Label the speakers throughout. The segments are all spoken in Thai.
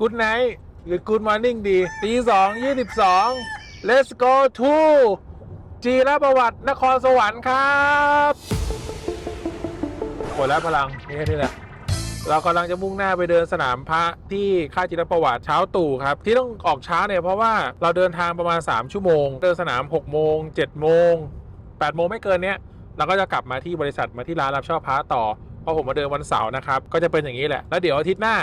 Speaker 1: Good night หรือ Good morning ดีตีสองยี่สิบสอง Let's go to จีรประวัตินครสวรรค์ครับหมดแล้วพลังนี่แค่นี้แหละเรากำลังจะมุ่งหน้าไปเดินสนามพระที่ค่ายจิรประวัติเช้าตู่ครับ ที่ต้องออกช้าเนี่ยเพราะว่าเราเดินทางประมาณ 3 ชั่วโมง เดินสนาม 6 โมง 7 โมง 8 โมงไม่เกินเนี้ยเราก็จะกลับมาที่บริษัทมาที่ร้านรับเช่าพระต่อเพราะผมมาเดินวันเสาร์นะครับ ก็จะเป็นอย่างนี้แหละ แล้วเดี๋ยวอาทิตย์หน้า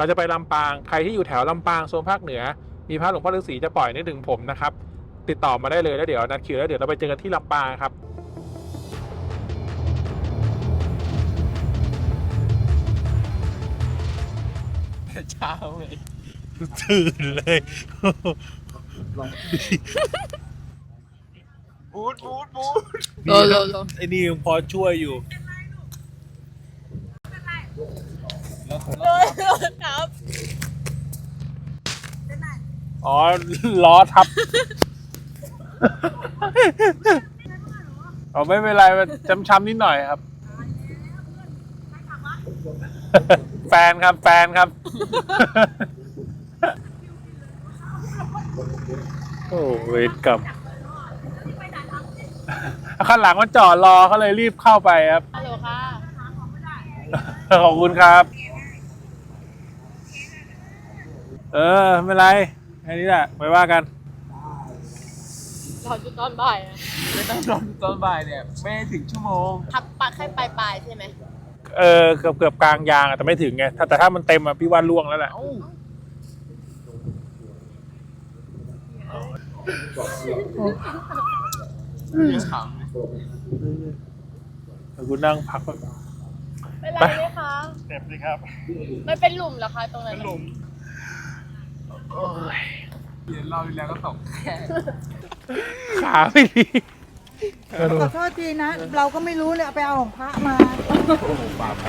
Speaker 1: เราจะไปลำปางใครที่อยู่แถวลำปางโซนภาคเหนือ มีพระหลวงพ่อฤาษีจะปล่อยนึกถึงผมนะครับติดต่อมาได้เลยแล้วเดี๋ยวนัดคิวแล้วเดี๋ยวเราไปเจอกันที่ลำปางครับ
Speaker 2: เช้าเลย
Speaker 1: ตื่นเลย
Speaker 2: บูดบูดบูด
Speaker 3: โลโลโล
Speaker 1: ไอ้นี่ยังพอช่วยอยู่
Speaker 3: โลโล ครับ
Speaker 1: อ๋อล้อทับอ๋อไม่เป็นไรมันช้ำๆนิดหน่อยครับ แฟนครับแฟนครับ โอ้เวรกรรมข้างหลังมันจอดรอเขาเลยรีบเข้าไปครับ
Speaker 3: ฮัลโหลค่ะ
Speaker 1: ขอบคุณครับ เออ ไม่เป็นไรแค่นี้แหละไว้ว่ากัน
Speaker 3: รอจุดตอนบ่ายอะ
Speaker 2: ไม่ต้องนอนตอนบ่ายเนี่ย ไม่ถึงชั่วโมง
Speaker 3: ทับปากแค่ปลายปลายๆใช่ไหม
Speaker 1: เออเกือบเกือบกลางยางอะแต่ไม่ถึงไงถ้าแต่ถ้ามันเต็มอะพี่ว่าล่วงแล้วแหละ
Speaker 2: เอ้าขำ
Speaker 1: กูนั่งพักก่อน
Speaker 3: เป็นไร
Speaker 1: ไป
Speaker 3: ไหมคะ
Speaker 1: เจ็บสิครับ
Speaker 3: มันเป็นหลุมเหรอคะตรงนั้นหลุม
Speaker 1: โอ้ย
Speaker 2: เดี๋ยวเราแล้วก็ตกแค่
Speaker 1: ขาไม่ดี
Speaker 4: ขอโทษทีนะ เราก็ไม่รู้เลยเอาไปเอาของพระมา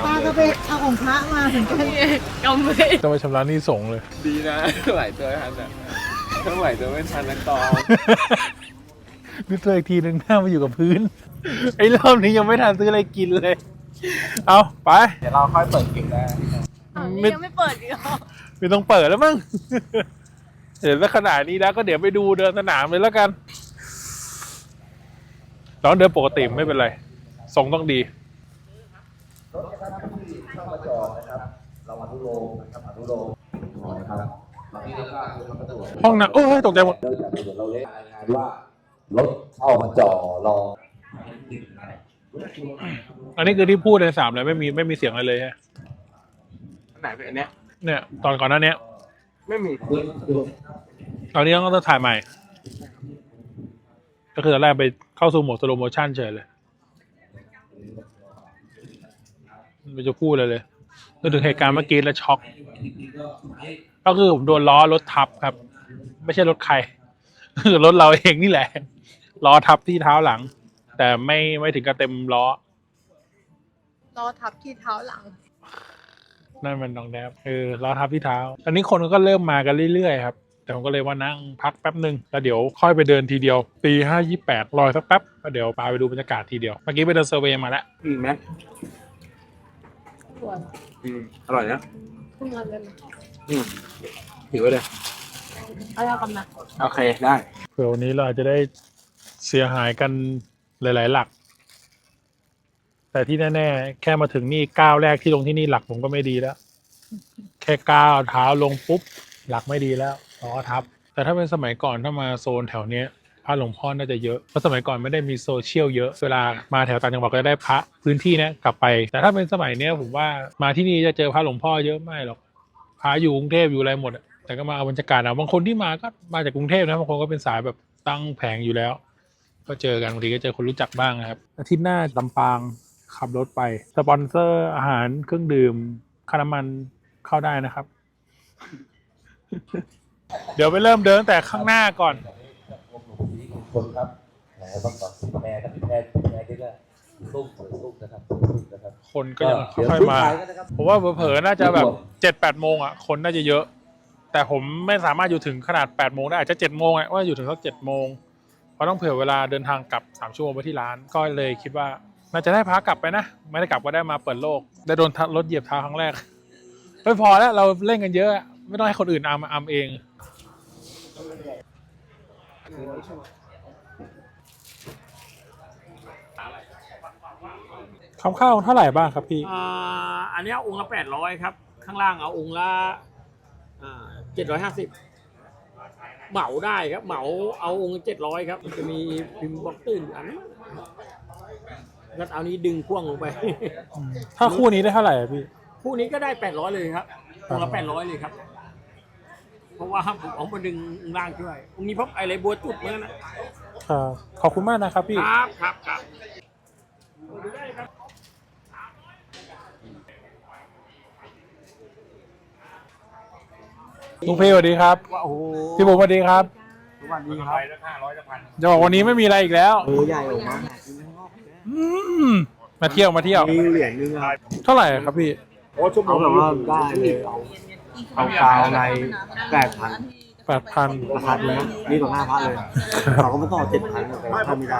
Speaker 4: ป้าก็ไปเอาของพระมาเหมือนกัน
Speaker 3: กำมือ
Speaker 1: ต้องไปชำระหนี้สงฆ์เลย
Speaker 2: ดีนะไหวตัวไม่ทันอะถ้าไหวตัวไม่ทันนักตอง
Speaker 1: นึกตัวอีกทีหนึ่งหน้ามาอยู่กับพื้น ไอ้รอบนี้ยังไม่ทันซื้ออะไรกินเลย เอาไป
Speaker 2: เดี๋ยวเราค่อยเปิดเก็บได้
Speaker 3: อ้าว
Speaker 1: ไม่
Speaker 3: นี่ยังไม่เปิดอีกเหรอ
Speaker 1: ไม่ต้องเปิดแล้วมั้งเห็นแล้วขนาดนี้แล้วก็เดี๋ยวไปดูเดินสนามเลยแล้วกันน้องเดินปกติไม่เป็นไร ทรงต้องดีห้องน้ำโอ้ยตกใจหมด
Speaker 5: เราเรียกรายงานว่ารถเข้ามาจอดรอ
Speaker 1: อันนี้คือที่พูดในสามเลยไม่มีไม่มีเสียงอะไรเลยฮะ
Speaker 2: ไหนเป็นอันเนี้ย
Speaker 1: เนี่ย ตอนก่อนหน้าเนี้ย
Speaker 2: ไม่มี
Speaker 1: ตอนนี้ต้องถ่ายใหม่ ก็คือตอนแรกไปเข้าสู่โหมดสโลโมชั่นเฉยเลยไม่จะพูดเลยเลยนึกถึงเหตุการณ์เมื่อกี้แล้วช็อก ก็คือผมโดนล้อรถทับครับ ไม่ใช่รถใครคือรถเราเองนี่แหละ ล้อทับที่เท้าหลัง แต่ไม่ไม่ถึงกับเต็มล้อ
Speaker 3: รอทับที่เท้าหลัง
Speaker 1: นั่นมันน้องแดบเออล้อทับที่เท้าอันนี้คนก็เริ่มมากันเรื่อยๆครับแต่ผมก็เลยว่านั่งพักแป๊บหนึ่งแล้วเดี๋ยวค่อยไปเดินทีเดียวตีห้ายี่แปดรอยสักแป๊บแล้วเดี๋ยวพาไปดูบรรยากาศทีเดียว เมื่อกี้ไปเดินเซอร์เวย์มาแล้ว
Speaker 2: อืมไหมอืมอร่อยนะ
Speaker 3: ขึ้นมาเลยนะ
Speaker 2: อืมถือไว้เลย
Speaker 3: เอาแล้วกันนะ
Speaker 2: โอเคได้
Speaker 1: เผื่อวันนี้เราอาจจะได้เสียหายกันหลาย ๆ หลัก แต่ที่แน่ๆ แค่มาถึงนี่ก้าวแรกที่ลงที่นี่หลักผมก็ไม่ดีแล้ว แค่ก้าวเท้าลงปุ๊บ หลักไม่ดีแล้วล้อทับ แต่ถ้าเป็นสมัยก่อนถ้ามาโซนแถวเนี้ยพระหลวงพ่อน่าจะเยอะ เพราะสมัยก่อนไม่ได้มีโซเชียลเยอะ เวลามาแถวต่างจังหวัดก็จะได้พระพื้นที่เนี้ยกลับไป แต่ถ้าเป็นสมัยเนี้ยผมว่ามาที่นี่จะเจอพระหลวงพ่อเยอะไม่หรอก พระอยู่กรุงเทพอยู่อะไรหมด แต่ก็มาเอาบรรยากาศเอาบางคนที่มาก็มาจากกรุงเทพนะ บางคนก็เป็นสายแบบตั้งแผงอยู่แล้ว ก็เจอกันบางทีก็เจอคนรู้จักบ้างนะครับ อาทิตย์หน้าลำปาง ขับรถไป สปอนเซอร์อาหารเครื่องดื่มค่าน้ำมันเข้าได้นะครับ เดี๋ยวไปเริ่มเดินแต่ข้างหน้าก่อน
Speaker 5: คนครับแหมต้องก่อนแม่ครับแม่แม่ที่ก็ตุ้มสวยตุ้มนะครับตุ้มนะครับ
Speaker 1: คนก็ยังค่อยมาผมว่าเผลอๆน่าจะแบบเจ็ดแปดโมงอะ คนน่าจะเยอะ แต่ผมไม่สามารถอยู่ถึงขนาดแปดโมงได้อาจจะเจ็ดโมงอะว่าอยู่ถึงสักเจ็ดโมงเพราะต้องเผื่อเวลาเดินทางกลับสามชั่วโมงไปที่ร้านก็เลยคิดว่า น่าจะได้พากลับไปนะ ไม่ได้กลับก็ได้มาเปิดโลก ได้โดนรถเหยียบเท้าครั้งแรกไม่พอแล้วเราเล่นกันเยอะ ไม่ต้องให้คนอื่นอำอำเองคำข้าวเท่าไหร่บ้างครับพี่
Speaker 6: อ่าอันนี้องค์ละแปดร้อยครับ ข้างล่างเอาองค์ละเจ็ดร้อยห้าสิบเหมาได้ครับ เหมาเอาองค์เจ็ดร้อยครับ จะมีพิมพ์บล็อกตื้นอยู่อัน นั้นก็เอานี้ดึงพ่วงลงไป
Speaker 1: ถ้าคู่นี้ได้เท่าไหร่อะพี่
Speaker 6: คู่นี้ก็ได้แปดร้อยเลยครับองค์ละแปดร้อยเลยครับ เพราะว่าผมเอามาดึงล่างช่วยองค์นี้เพราะอะไรบัวจุดเมื่อนั้นนะครับ
Speaker 1: ขอบคุณมากนะครับพี่
Speaker 6: ครับครับครับ
Speaker 1: ลุงเพสวัสดีครับ
Speaker 6: ว่าโอ้โห
Speaker 1: พี่ผมสวัสดีครับ
Speaker 6: สวัสดีครับ
Speaker 1: จะบอกวันนี้ไม่มีอะไรอีกแล้ว
Speaker 6: เออใหญ่ออกมา
Speaker 1: อืมมาเที่ยวมาเที่ยว
Speaker 6: มีเหรียญนึงครับ
Speaker 1: เท่าไหร่ครับพี่
Speaker 6: เอาแบบว่าได้เลยเอา เอากาวในแปดพัน
Speaker 1: แปดพัน
Speaker 6: ราคาดีนะนี่ต่อหน้าพระเลยเขาก็ไม่ต้องเจ็ดพันแต่ว่าเข้าไม่ได้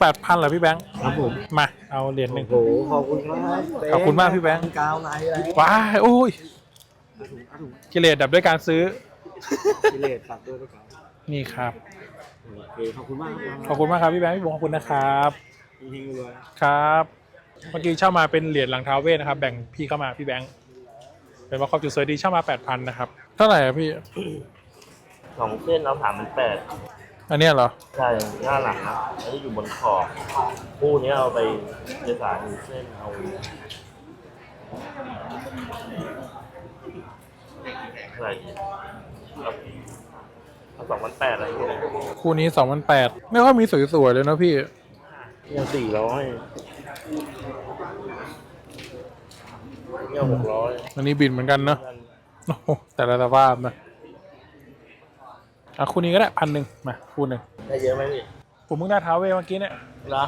Speaker 1: แปดพันเหรอพี่แบงค์
Speaker 6: ครับผม
Speaker 1: มาเอาเหรียญหนึ่ง
Speaker 6: โอ้โหขอบคุณครับ
Speaker 1: ขอบคุณมากพี่แบงค์
Speaker 6: กาวในอะไร
Speaker 1: ว้ายโอ้ยกิเลสดับด้วยการซื้อ
Speaker 6: กิเลสตัดด้วยด้วยกัน
Speaker 1: นี่ครับ
Speaker 6: โอเคขอบคุณมากครับ
Speaker 1: ขอบคุณมากครับพี่แบงค์พี่บงขอบคุณนะครับ
Speaker 6: เฮงๆเลย
Speaker 1: ครับ เมื่อกี้เช่ามาเป็นเหรียญหลังเท้าเวทนะครับ แบ่งพี่เข้ามาพี่แบงค์เป็นว่าครอบจุดสวยดีเช่ามาแปดพันนะครับเท่าไหร่อะพี่
Speaker 7: สองเส้นเราผ่านมันแปด
Speaker 1: อันเนี้ยเหรอ
Speaker 7: ใช่หน้าหลังนะอันนี้อยู่บนขอบคู่นี้เอาไปเอกสารหนึ่งเส้นเอาอะไรอีกเอาเอา สองพันแปดอะไรอย่างเงี้ย
Speaker 1: คู่นี้สองพันแปดไม่ค่อยมีสวยๆเลยนะพี่
Speaker 7: เนี่ยสี่ร้อยเนี่ยหกร้อย
Speaker 1: อันนี้บินเหมือนกันเนอะโอ้โหแต่ละสภาพนะอะคู่นี้ก็ได้พันหนึ่งมาคู่หนึ่ง
Speaker 7: ได้เยอะไหมพี่
Speaker 1: ผมเพิ่งได้ท้าเวทเมื่อกี้เนี่ย
Speaker 7: เหรอ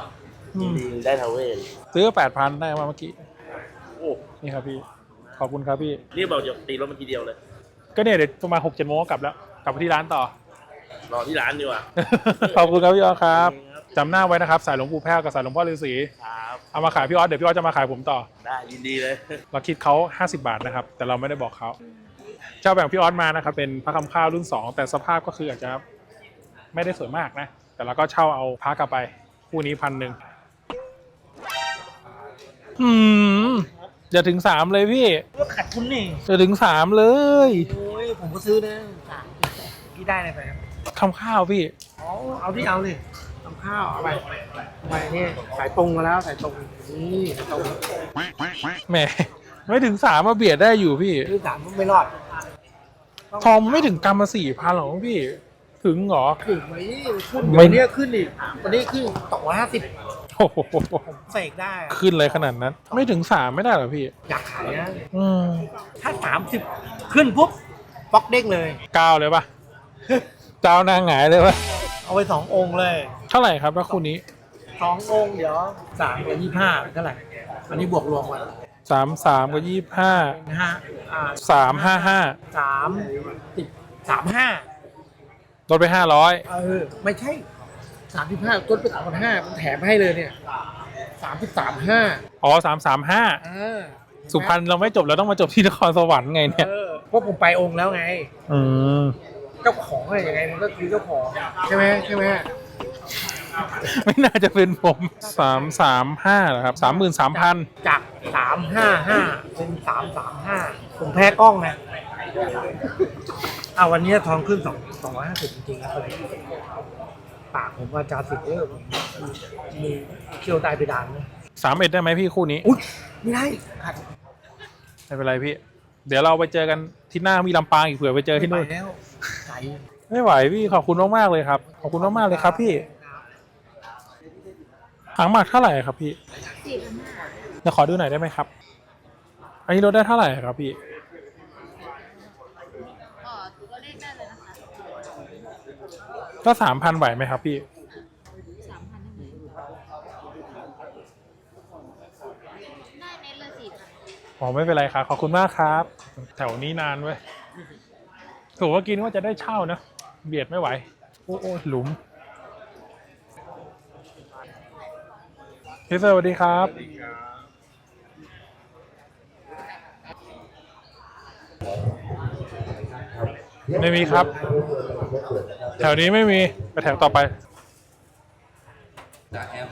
Speaker 1: อืม
Speaker 7: ดีๆได้ทาวเวล
Speaker 1: ซื้อแปดพันได้มาเมื่อกี้
Speaker 7: โอ้
Speaker 1: นี่ครับพี่ ขอบคุณครับพี่
Speaker 7: นี่บอกจะตีรถมาทีเดียวเลย
Speaker 1: ก็เนี่ยเดี๋ยวประมาณหกเจ็ดโมงก็กลับแล้ว กลับไปที่ร้านต่อ
Speaker 7: รอที่ร้านดีกว่า
Speaker 1: ขอบคุณครับพี่ออสครับจำหน้าไว้นะครับสายหลวงปู่แพ้วกับสายหลวงพ่อฤาษี
Speaker 7: ครับ
Speaker 1: เอามาขายพี่ออสเดี๋ยวพี่ออสจะมาขายผมต่อ
Speaker 7: ได้ยินดีเลย
Speaker 1: เราคิดเขา50 บาทนะครับ แต่เราไม่ได้บอกเขาเจ้าแบ่งพี่ออสมานะครับเป็นพระคำข้าวรุ่น 2 แต่สภาพก็คืออาจจะไม่ได้สวยมากนะ แต่เราก็เช่าเอาพระกลับไปคู่นี้พันหนึ่งอืมอย่าถึงสามเลยพี่
Speaker 6: ก็ขัดทุนนี่
Speaker 1: จะถึงสามเลย
Speaker 6: โอ้ยผมก็ซื้อนะสามที่ได้เลยไปครับ
Speaker 1: คำข้าวพี่
Speaker 6: อ๋อเอาที่เอาเลยทำข้าวเอาไปเอาไปนี่สายตรงมาแล้วสายตรงนี่สายตรง
Speaker 1: แหมไม่ถึงสามมาเบียดได้อยู่พี่
Speaker 6: ซื้อสามไม่รอด
Speaker 1: ทองมันไม่ถึงกรัมมาสี่พันหรอกพี่ ถึงเหรอ
Speaker 6: ถึงไหมขึ้น
Speaker 1: ไม่
Speaker 6: เดี๋ยวนี้ขึ้นอีกวันนี้ขึ้นสองร้อยห้าสิบ
Speaker 1: โอ้โห
Speaker 6: เสกได้อะ
Speaker 1: ขึ้นเลยขนาดนั้น ไม่ถึงสามไม่ได้เหรอพี่
Speaker 6: อยากขายนะ
Speaker 1: อืม
Speaker 6: ถ้าสามสิบขึ้นปุ๊บบล็อกเด้งเลย
Speaker 1: เก้าเลยปะ เจ้านางหงายเลยปะ
Speaker 6: เอาไปสององค์เลย
Speaker 1: เท่าไหร่ครับแล้วคู่นี้
Speaker 6: สององค์เดี๋ยวสามกับยี่ห้าเท่าไหร่อันนี้บวกรวมกัน
Speaker 1: สามสามกับยี่ห้า
Speaker 6: นะฮะอ่า
Speaker 1: สามห้าห้า
Speaker 6: สามสิบสามห้า
Speaker 1: ลดไปห้าร้อย
Speaker 6: เออไม่ใช่สามสิบห้าต้นไปสามพันห้ามันแถมให้เลยเนี่ยสามสิบสามห้า
Speaker 1: อ๋อสามสามห้า
Speaker 6: เออ
Speaker 1: สุพรรณเราไม่จบเราต้องมาจบที่นครสวรรค์ไงเนี่ย
Speaker 6: เออเพราะผมไปองค์แล้วไง
Speaker 1: อืม
Speaker 6: เจ้าของอะไรยังไงมันก็คือเจ้าของใช่ไหมใช่ไหม
Speaker 1: ไม่น่าจะเป็นผมสามสามห้าเหรอครับสามหมื่นสามพัน
Speaker 6: จากสามห้าห้าเป็นสามสามห้าผมแพ้กล้องนะอ่าวันนี้ทองขึ้นสองสองร้อยห้าสิบจริงๆนะครับปากผมว่าจาสิบเออมีเคี่ยวใต้เพดานนะ
Speaker 1: สามเอ็ดได้ไหมพี่คู่นี้
Speaker 6: อุ้ยไม่ได้ขัด
Speaker 1: ไม่เป็นไรพี่ เดี๋ยวเราไปเจอกันที่หน้ามีลำปางอีกเผื่อไปเจอที่นู่น
Speaker 6: ไปแล้วไก่
Speaker 1: ไม่ไหวพี่ขอบคุณมากๆเลยครับ ขอบคุณมากๆเลยครับพี่หางหมากเท่าไหร่ครับพี่
Speaker 3: สี่พันห้า
Speaker 1: เดี๋ยวขอดูหน่อยได้ไหมครับ อันนี้ลดได้เท่าไหร่ครับพี่
Speaker 3: อ๋อตัวเลขได้เลยนะคะ
Speaker 1: ก็สามพันไหวไหมครับพี่
Speaker 3: สามพันได้ไหมได้เน็ตเลยสี่พัน
Speaker 1: อ๋อไม่เป็นไรครับขอบคุณมากครับ แถวนี้นานเว้ย ถูกว่ากินว่าจะได้เช่านะ เบียดไม่ไหว โอ้โอหลุมพี่สวัสดีครับ ไม่มีครับ แถวนี้ไม่มี ไปแถวต่อไป
Speaker 5: จะแอม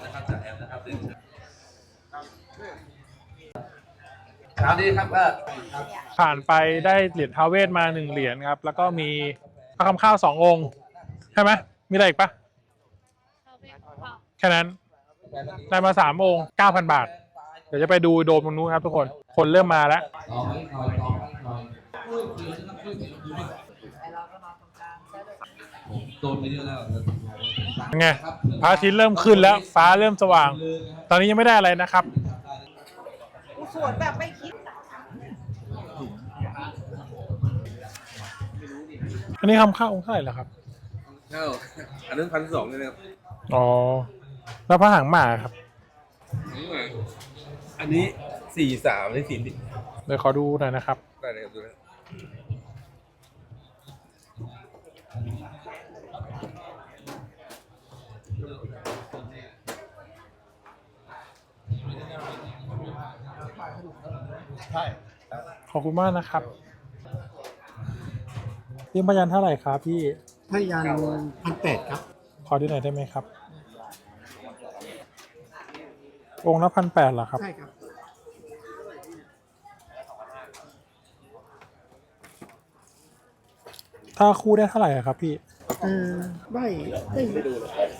Speaker 5: ครับนี่ครับก็
Speaker 1: ผ่านไปได้เหรียญท้าวเวทมาหนึ่งเหรียญครับ แล้วก็มีพระคำข้าวสององค์ใช่ไหมมีอะไรอีกปะ
Speaker 3: เข้าไปเข้า
Speaker 1: แค่นั้นได้มาสามองค์เก้าพันบาท เดี๋ยวจะไปดูโดมตรงนู้นครับทุกคนคนเริ่มมาแล้ว
Speaker 5: ต่อไปหน่อยต่อไปหน่อยผมโดนไปเยอะแล้ว
Speaker 1: ไงพระอาทิตย์เริ่มขึ้นแล้ว ฟ้าเริ่มสว่าง ตอนนี้ยังไม่ได้อะไรนะครับ
Speaker 4: สวนแบบไม่
Speaker 1: อันนี้คำข้าวองค์เท่าไหร่แล้วครับ
Speaker 2: เข้าอันนั้นพันสองเลยนะครับ
Speaker 1: อ๋อ แล้วพระหางหมาครับ
Speaker 2: อันนี้สี่สามนี่สี่สิบ
Speaker 1: เดี๋ยวขอดูหน่อยนะครับ
Speaker 2: ได้เลยครับดูนะ
Speaker 1: ขอบคุณมากนะครับ เยี่ยมพยันเท่าไหร่ครับพี่
Speaker 6: พยานพันแปดครับ
Speaker 1: ขอดูหน่อยได้ไหมครับ องค์ละพันแปดเหรอครับ
Speaker 6: ใช่ครับ
Speaker 1: ถ้าคู่ได้เท่าไหร่อะครับพี่
Speaker 6: เออได้ได้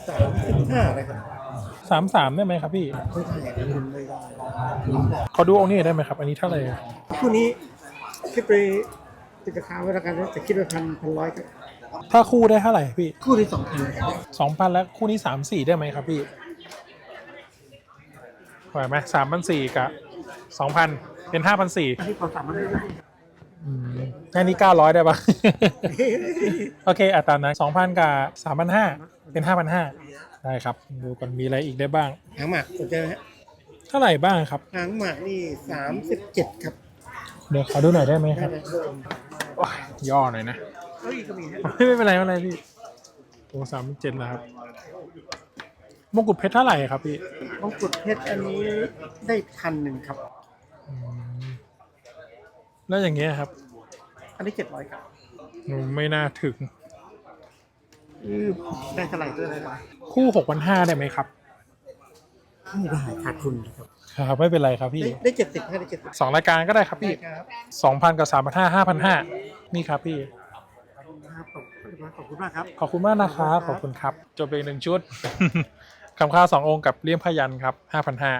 Speaker 6: สามสิบห้าเลยครับ
Speaker 1: สามสามได้ไหมครับพี่
Speaker 6: ไม่ได้ไม่ได้ไม่ได้
Speaker 1: ขอดูองค์นี้หน่อยได้ไหมครับ อันนี้เท่าไหร่อะ
Speaker 6: คู่นี้คิดไป ติดราคาไว้แล้วกันจะคิดว่าพันพันร้อยครับ
Speaker 1: ถ้าคู่ได้เท่าไหร่พี่
Speaker 6: คู่ที่สองพัน
Speaker 1: สองพันแล้วคู่นี้สามสี่ได้ไหมครับพี่ไหวไหมสามพันสี่กับสองพันเป็นห้าพันสี่
Speaker 6: อันนี้พอสามพันได้ไหม
Speaker 1: แค่นี้เก้าร้อยได้ปะโอเคอัตรานั้นสองพันกับสามพันห้าเป็นห้าพันห้าได้ครับ ดูก่อนมีอะไรอีกได้บ้าง
Speaker 6: หางหมากสนใจไหมฮะ
Speaker 1: เท่าไหร่บ้างครับ
Speaker 6: หางหมากนี่สามสิบเจ็ดครับ
Speaker 1: เดี๋ยวขอดูหน่อยได้ไหมครับ
Speaker 6: ได้เล ย
Speaker 1: โอ้ยย่อหน่อยนะ
Speaker 6: เอ้ยก็มีฮะ
Speaker 1: ไม่เป็นไรไม่เป็นไรพี่โอ้สามเจ็ดแล้วครับมงกุฎเพชรเท่าไหร่ครับพี่
Speaker 6: มงกุฎเพชรอันนี้ได้พันหนึ่งครับ
Speaker 1: อืมแล้วอย่างเงี้ยครับ
Speaker 6: อันนี้เจ็ดร้อยครับ
Speaker 1: หนูไม่น่าถึง
Speaker 6: อือได้เท่าไหร่ตัวอะไรวะ
Speaker 1: คู่หกพันห้าได้ไหมครับ
Speaker 6: ไม่ได้ขาดทุนครับ
Speaker 1: ครับไม่เป็นไรครับพี่
Speaker 6: ได้ได้เจ็ดสิบได้เจ็ดสิบ
Speaker 1: สองรายการก็ได้ครับพี่
Speaker 6: ครับ
Speaker 1: สองพันกับสามพันห้าห้าพันห้านี่ครับพี่
Speaker 6: ครับขอบคุณมากขอบคุณมากครับ
Speaker 1: ขอบคุณมากนะครับขอบคุณครับ จบไปอีกหนึ่งชุดคำค่าสององค์กับเลี่ยมพยันครับห้าพันห้า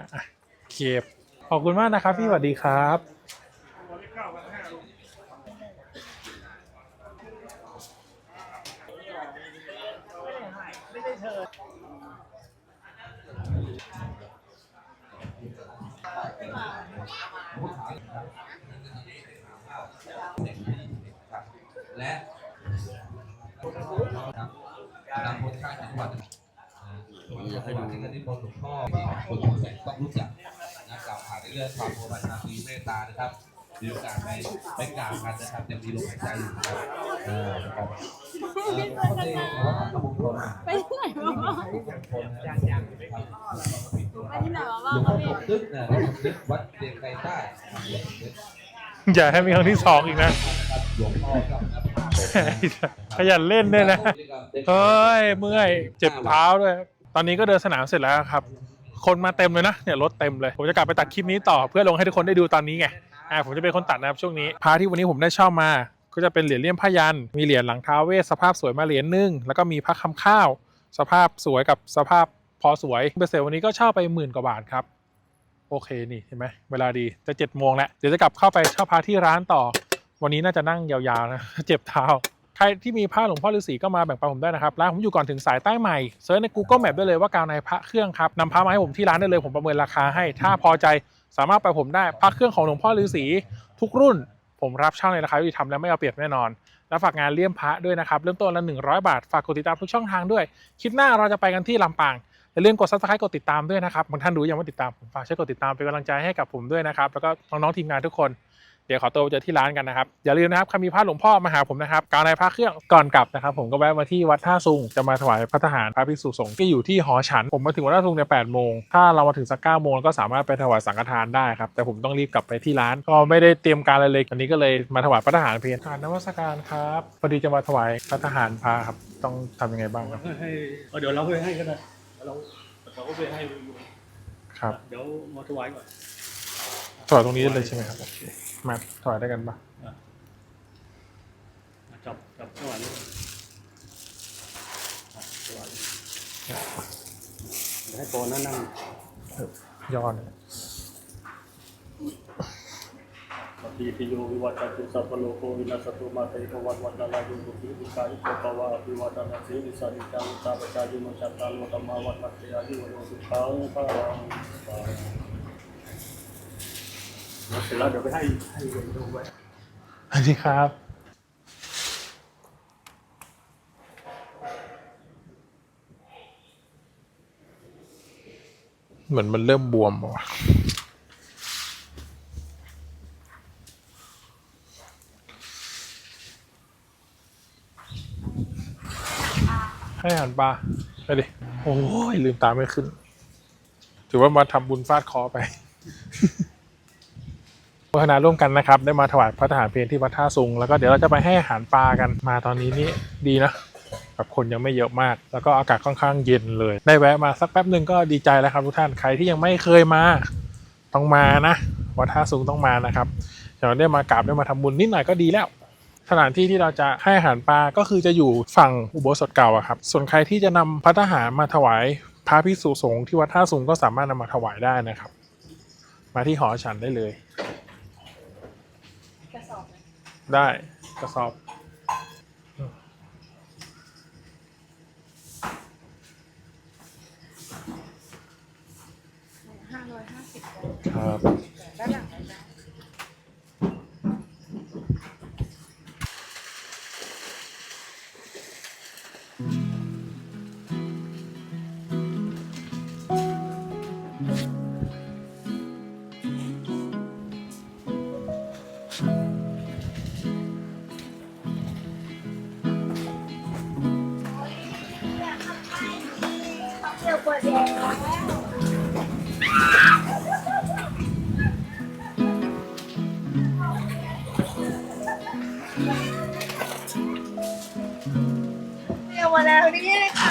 Speaker 1: เคบขอบคุณมากนะครับพี่สวัสดีครับ
Speaker 5: และนำคนชาติจังหวัด อยากให้ดูที่นิพนธ์หลวงพ่อที่คนทุกแสงต้องรู้จักนะกล่าวขานในเรื่องความโปรดชาตีเมตตานะครับมีโอกาสไปไปกราบกันนะครับยังมีลมหายใจอยู่นะครับเออนะครับพี่เจอกันนะไปที่ไหนมาบ้างไปที่ไหนมาบ้างครับพี่ตึกนะตึกวัดเตียงไกรใต้
Speaker 1: อย่าให้มีครั้งที่สองอีกนะ
Speaker 5: หลวงพ่อครับนะ
Speaker 1: ขยันเล่นด้วยนะเฮ้ยเมื่อย เจ็บเท้าด้วย ตอนนี้ก็เดินสนามเสร็จแล้วครับ คนมาเต็มเลยนะเนี่ยรถเต็มเลย ผมจะกลับไปตัดคลิปนี้ต่อเพื่อลงให้ทุกคนได้ดูตอนนี้ไงอ่าผมจะเป็นคนตัดนะครับช่วงนี้พาที่วันนี้ผมได้เช่ามา ก็จะเป็นเหรียญเลี่ยมพยัน มีเหรียญหลังท้าเวสสภาพสวยมาเหรียญนึงแล้วก็มีพระคำข้าว สภาพสวยกับสภาพพอสวยเบเซลวันนี้ก็เช่าไปหมื่นกว่าบาทครับโอเคนี่เห็นไหมเวลาดีจะเจ็ดโมงแล้วเดี๋ยวจะกลับเข้าไปเช่าพระที่ร้านต่อ วันนี้น่าจะนั่งยาวๆนะเจ็บเท้า ครที่มีผ้าหลวงพ่อฤาษีก็มาแบ่งปันผมได้นะครับร้านผมอยู่ก่อนถึงสายใต้ใหม่เซิร์ชใน Google Map ได้เลยว่ากาวในพระเครื่องครับนำพระมาให้ผมที่ร้านได้เลยผมประเมินราคาให้ ถ้าพอใจสามารถไปผมได้พระเครื่องของหลวงพ่อฤาษีทุกรุ่น ผมรับเช่าในราคายุติธรรมและไม่เอาเปรียบแน่นอน แล้วฝากงานเลี่ยมพระด้วยนะครับเริ่มต้นละ100 บาทฝากกดติดตามทุกช่องทางด้วยคลิปหน้าเราจะไปกันที่ลำปางอย่าลืมกด subscribe กดติดตามด้วยนะครับบางท่านดูยังไม่ติดตามผมฝากช่วยกดติดตามเป็นกำลังใจให้กับผมด้วยนะครับแล้วก็น้องๆทีมงานทุกคน เดี๋ยวขอตัวไปเจอที่ร้านกันนะครับ อย่าลืมนะครับใครมีพระหลวงพ่อมาหาผมนะครับกลางในพระเครื่องก่อนกลับนะครับผมก็แวะมาที่วัดท่าซุงจะมาถวายพระทหารพระภิกษุสงฆ์ที่อยู่ที่หอฉัน ผมมาถึงวัดท่าซุงเนี่ยแปดโมงถ้าเรามาถึงสักเก้าโมงก็สามารถไปถวายสังฆทานได้ครับแต่ผมต้องรีบกลับไปที่ร้านก็ไม่ได้เตรียมการอะไรเลยวันนี้ก็เลยมาถวายพระทหารเพลทานนวัสการครับพอดีจะมาถวายพระทหารพระครับต้องทำยังไงบ้างครับ
Speaker 8: ให้เอาเดี๋ยวเราไปให้ก็ได้เราเราก็ไปให้
Speaker 1: ครับ
Speaker 8: เดี๋ยวมาถวายก่อน
Speaker 1: ถวายตรงนี้ได้เลยใช่ไหมครับโอเค มาถวายได้กันปะ
Speaker 8: จับจับถวายเลยถวายเดี๋ยวให้โปนั่งนั่ง
Speaker 1: ยอดเลย
Speaker 8: ปฏิปิโยวิวัตตุสัพพโลกวินาศตุมาเตภวัตวันตรายโยบุคิวิกายิโกปวาวิวัตนาสีวิสานิจังตาปจายุโนจัตตาโลธรรมาวัตมัตติอายุวโนสุขังพระรัง เสร็จแล้วเดี๋ยวไปให้ให้ดูไว้
Speaker 1: สวัสดีครับเหมือนมันเริ่มบวมว่ะให้อาหารปลาไปดิ โอ้ยลืมตาไม่ขึ้น ถือว่ามาทำบุญฟาดคอไป พัฒนาร่วมกันนะครับ ได้มาถวายพระทหารเพลที่วัดท่าซุง แล้วก็เดี๋ยวเราจะไปให้อาหารปลากันมาตอนนี้นี่ดีนะแบบคนยังไม่เยอะมาก แล้วก็อากาศค่อนข้างเย็นเลย ได้แวะมาสักแป๊บหนึ่งก็ดีใจแล้วครับทุกท่านใครที่ยังไม่เคยมาต้องมานะวัดท่าซุงต้องมานะครับเดี๋ยวได้มากราบได้มาทำบุญนิดหน่อยก็ดีแล้วสถานที่ที่เราจะให้อาหารปลาก็คือจะอยู่ฝั่งอุโบสถเก่าอะครับ ส่วนใครที่จะนำพระทหารมาถวายพระภิกษุสงฆ์ที่วัดท่าซุงก็สามารถนำมาถวายได้นะครับ มาที่หอฉันได้เลย
Speaker 3: กระสอบไหม
Speaker 1: ได้กระสอบ
Speaker 3: ห้าร้อยห้าสิบ
Speaker 1: ครับ
Speaker 3: ด้านหลัง เลยนะเดี๋ย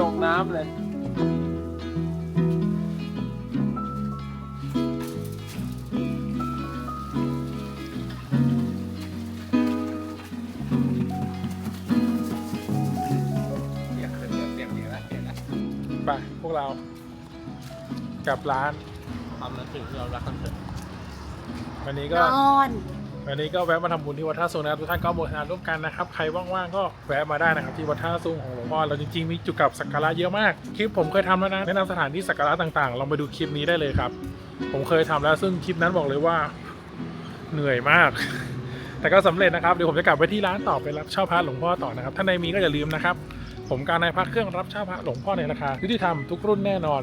Speaker 2: ลงน้ำเลย
Speaker 1: ไปพวกเรา กลับร้าน
Speaker 7: ความนั้นถึงที่เรารักกันเถอะ
Speaker 1: วันนี้
Speaker 3: น
Speaker 1: ก็
Speaker 3: อน
Speaker 1: วันนี้ก็แวะมาทำบุญที่วัดท่าซุงนะครับทุกท่านก็โมทนาร่วมกันนะครับใครว่างๆก็แวะมาได้นะครับที่วัดท่าซุงของหลวงพ่อเราจริงๆมีจุดกลับสักการะเยอะมากคลิปผมเคยทำแล้วนะแนะนำสถานที่สักการะต่างๆลองไปดูคลิปนี้ได้เลยครับ ผมเคยทำแล้วซึ่งคลิปนั้นบอกเลยว่าเหนื่อยมาก แต่ก็สำเร็จนะครับเดี๋ยวผมจะกลับไปที่ร้านต่อไปรับเช่าพระหลวงพ่อต่อนะครับท่านใดมีก็อย่าลืมนะครับ ผมการนายพระเครื่องรับเช่าพระหลวงพ่อในราคายุติธรรมทุกรุ่นแน่นอน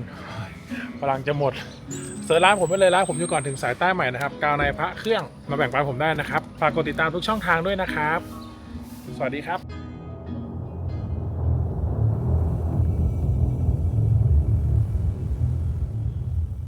Speaker 1: พลังจะหมดเสิร์ชร้านผมไปเลยร้านผมอยู่ก่อนถึงสายใต้ใหม่นะครับกาวในพระเครื่องมาแบ่งปันผมได้นะครับฝากกดติดตามทุกช่องทางด้วยนะครับ สวัสดีครับ